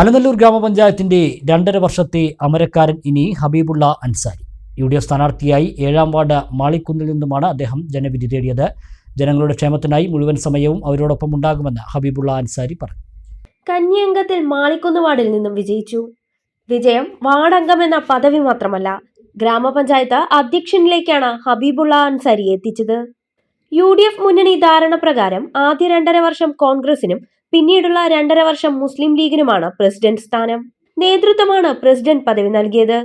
അലനല്ലൂർ ഗ്രാമപഞ്ചായത്തിന്റെ രണ്ടര വർഷത്തെ അമരക്കാരൻ ഇനി Habibullah Ansari. U D F സ്ഥാനാർത്ഥിയായി ഏഴാം വാർഡ് മാളിക്കുന്നിൽ നിന്നുമാണ് അദ്ദേഹം ജനവിധി തേടിയത്. ജനങ്ങളുടെ ക്ഷേമത്തിനായി മുഴുവൻ സമയവും അവരോടൊപ്പം ഉണ്ടാകുമെന്ന് ഹബീബുള്ള അൻസാരി പറഞ്ഞു. കന്യംഗത്തിൽ മാളിക്കുന്ന് വാർഡിൽ നിന്നും വിജയിച്ചു. വിജയം വാർഡംഗം എന്ന പദവി മാത്രമല്ല ഗ്രാമപഞ്ചായത്ത് അധ്യക്ഷനിലേക്കാണ് ഹബീബുള്ള അൻസാരി എത്തിച്ചത്. യു ഡി എഫ് മുന്നണി ധാരണ പ്രകാരം ആദ്യ രണ്ടര വർഷം കോൺഗ്രസിനും പിന്നീടുള്ള രണ്ടര വർഷം മുസ്ലിം ലീഗിനുമാണ് പ്രസിഡന്റ് സ്ഥാനം. നേതൃത്വമാണ് പ്രസിഡന്റ് പദവി നൽകിയത്.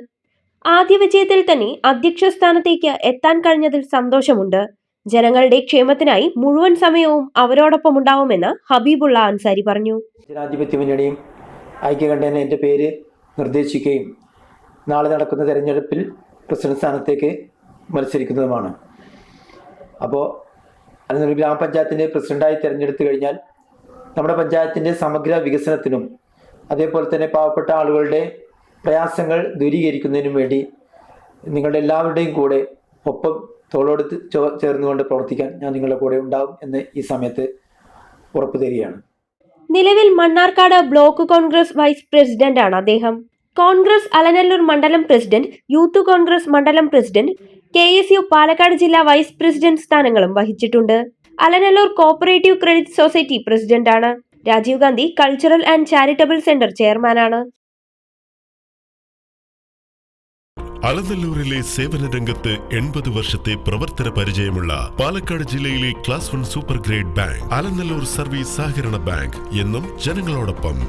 ആദ്യ വിജയത്തിൽ തന്നെ അധ്യക്ഷ സ്ഥാനത്തേക്ക് എത്താൻ കഴിഞ്ഞതിൽ സന്തോഷമുണ്ട്. ജനങ്ങളുടെ ക്ഷേമത്തിനായി മുഴുവൻ സമയവും അവരോടൊപ്പം ഉണ്ടാവുമെന്ന് ഹബീബുള്ള അൻസാരി പറഞ്ഞു. ജനാധിപത്യ മുന്നണിയും ഐക്യകണ്ഠേന എന്റെ പേര് നിർദ്ദേശിക്കുകയും നാളെ നടക്കുന്ന തെരഞ്ഞെടുപ്പിൽ പ്രസിഡന്റ് സ്ഥാനത്തേക്ക് മത്സരിക്കുന്നതുമാണ്. അപ്പോൾ അതൊരു ഗ്രാമപഞ്ചായത്തിന്റെ പ്രസിഡന്റായി തിരഞ്ഞെടുത്തു കഴിഞ്ഞാൽ നമ്മുടെ പഞ്ചായത്തിന്റെ സമഗ്ര വികസനത്തിനും അതേപോലെ തന്നെ പാവപ്പെട്ട ആളുകളുടെ പ്രയാസങ്ങൾ ദൂരീകരിക്കുന്നതിനും വേണ്ടി നിങ്ങളുടെ എല്ലാവരുടെയും കൂടെ ഒപ്പം തോളോട് ചേർന്നുകൊണ്ട് പ്രവർത്തിക്കാൻ ഞാൻ നിങ്ങളുടെ കൂടെ ഉണ്ടാവും എന്ന് ഈ സമയത്ത് ഉറപ്പു തരികയാണ് നിലവിൽ മണ്ണാർക്കാട് ബ്ലോക്ക് കോൺഗ്രസ് വൈസ് പ്രസിഡന്റാണ് അദ്ദേഹം. കോൺഗ്രസ് അലനല്ലൂർ മണ്ഡലം പ്രസിഡന്റ് യൂത്ത് കോൺഗ്രസ് മണ്ഡലം president K S U Palakkad ജില്ലാ വൈസ് പ്രസിഡന്റ് സ്ഥാനങ്ങളും വഹിച്ചിട്ടുണ്ട്. അലനല്ലൂർ കോപ്പറേറ്റീവ് ക്രെഡിറ്റ് സൊസൈറ്റി പ്രസിഡന്റാണ്. Rajiv Gandhi cultural and charitable centre ചെയർമാനാണ്. അലനല്ലൂരിലെ സേവന രംഗത്ത് എൺപത് വർഷത്തെ പ്രവർത്തന പരിചയമുള്ള പാലക്കാട് ജില്ലയിലെ class one super grade bank Alanallur service സഹകരണ ബാങ്ക് എന്നും ജനങ്ങളോടൊപ്പം.